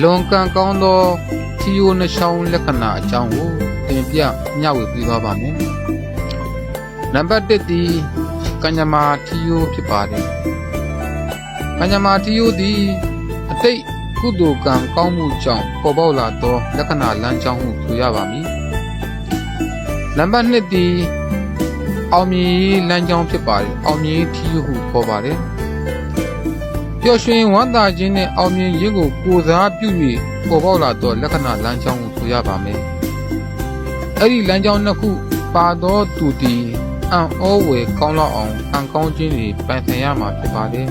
လွန်ကန်ကောင်းသောထီယိုနှချောင်းလက္ခဏာအကြောင်းကိုသင်ပြမျှဝေပေးသွားပါမယ်နံပါတ်1သည်ကညမာထီယိုဖြစ်ပါတယ်ကညမာထီယိုသည်အတိတ်ကုသိုလ်ကံကောင်းမှုကြောင့်ပေါ်ပေါက်လာသောလက္ခဏာလမ်းကြောင်းဟုဆိုရပါမည်နံပါတ်2သည်အောင်မြင်ရေးလမ်းကြောင်းဖြစ်ပါတယ်အောင်မြင်ရေးထီးဟုခေါ်ပါတယ် ပျော်ရွှင်ဝမ်းသာခြင်းနဲ့အောင်မြင်ရေးကိုကိုယ်စားပြု၍ပေါ်ပေါက်လာသောလက္ခဏာလမ်းကြောင်းကိုဆိုရပါမယ်အဲ့ဒီလမ်းကြောင်းနှစ်ခုပါသောသူသည်အံ့ဩဝယ်ကောင်းလောက်အောင်အံကောင်းခြင်းတွေပိုင်ဆိုင်ရမှာဖြစ်ပါတယ်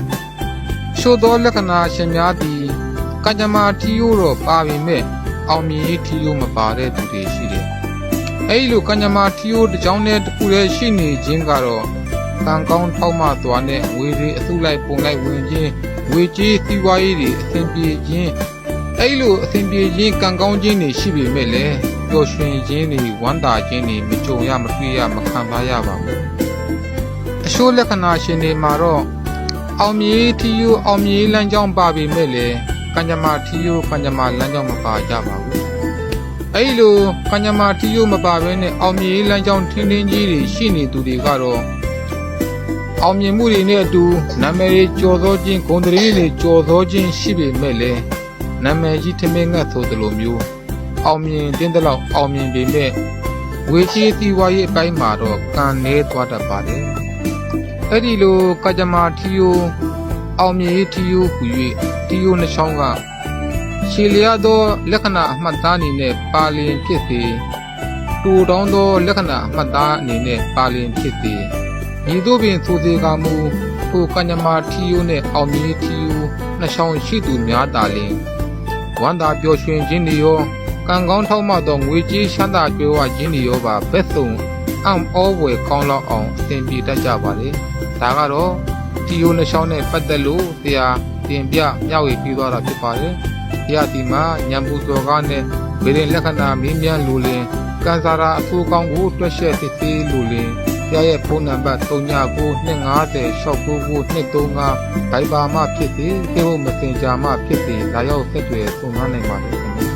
ချို့သောလက္ခဏာရှင်များသည်ကံကြမ္မာထီးရိုးတော့ပါပေမဲ့အောင်မြင်ရေးထီးရိုးမပါတဲ့သူတွေရှိတယ်အဲဒီလိုကညမာထီယိုတစ်ကြောင်းနဲ့တစ်ခုတည်းရှိနေခြင်းကတော့ ကံကောင်းထောက်မှသွားတဲ့ငွေတွေအစုလိုက်ပုံလိုက်ဝင်ခြင်းငွေကြေးစီးပွားရေးတွေအဆင်ပြေခြင်းအဲဒီလိုအဆင်ပြေခြင်းကံကောင်းခြင်းတွေရှိပေမဲ့လည်းပျော်ရွှင်ခြင်းတွေဝမ်းသာခြင်းတွေမကြုံရမတွေ့ရမခံစားရပါဘူးအရှိုးလက္ခဏာရှင်တွေမှာတော့အောင်မြေထီယိုအောင်မြေလမ်းကြောင်းပါပေမဲ့လည်းကံကြမာထီယိုကံကြမာလမ်းကြောင်းမပါကြပါဘူးအဲ့ဒီလိုကညမာတီယိုမပါဘဲနဲ့အောင်မြင်ရေးလမ်းကြောင်းထင်းထင်းကြီးတွေရှိနေသူတွေကတော့ အောင်မြင်မှုတွေနဲ့အတူနာမည်တွေကျော်သောခြင်းဂုဏ်သတင်းတွေကျော်သောခြင်းရှိပေမဲ့လည်းနာမည်ကြီးထမင်းငတ်ဆိုသလိုမျိုးအောင်မြင်တဲ့တဲ့လောက်အောင်မြင်ပေမဲ့ဝေကြီးတီဝါရေးအပိုင်းမှာတော့ကံနေသွားတတ်ပါတယ်အဲ့ဒီလိုကကြမာတီယိုအောင်မြင်ရေးတီယိုဟူ၍တီယိုနှချောင်းကရှည်လျားသောလက္ခဏာအမှတ်သားအနေနဲ့ပါလင်ဖြစ်စေတူတောင်းသောလက္ခဏာအမှတ်သားအနေနဲ့ပါလင်ဖြစ်စေ ဤသို့ပင်ဆိုစေကမူထိုကညမာထီယိုနှင့်အောင်မြင်ထီယိုနှစ်ချောင်းရှိသူများသာလျှင်ဝန္တာပျော်ရွှင်ခြင်းတွေရောကံကောင်းထောက်မှသောငွေကြေးချမ်းသာကြွယ်ဝခြင်းတွေရောပါဘက်စုံအံ့ဩဝယ်ကောင်းလောက်အောင်အသင်ပြေတတ်ကြပါလေဒါကတော့ထီယိုနှစ်ချောင်းနဲ့ပတ်သက်လို့တရားတင်ပြမျှဝေပြီးသွားတာဖြစ်ပါတယ်တရားဒီမှာညံပူစော်ကားနဲ့ဗေဒင်လက္ခဏာမင်းမြန်လူလင်ကန်စာရာအဆိုးကောင်းကိုတွက်ရှက်စစ်သေးလူလင်တ ရားရဲ့ဖုန်းနံပါတ်399250 69925ဘိုင်ဘာမှဖြစ်စေဖေဘုတ်မစင်ဂျာမှဖြစ်စေလာရောက်ဆက်သွယ်ဆုံမနိုင်ပါလေခင်ဗျာ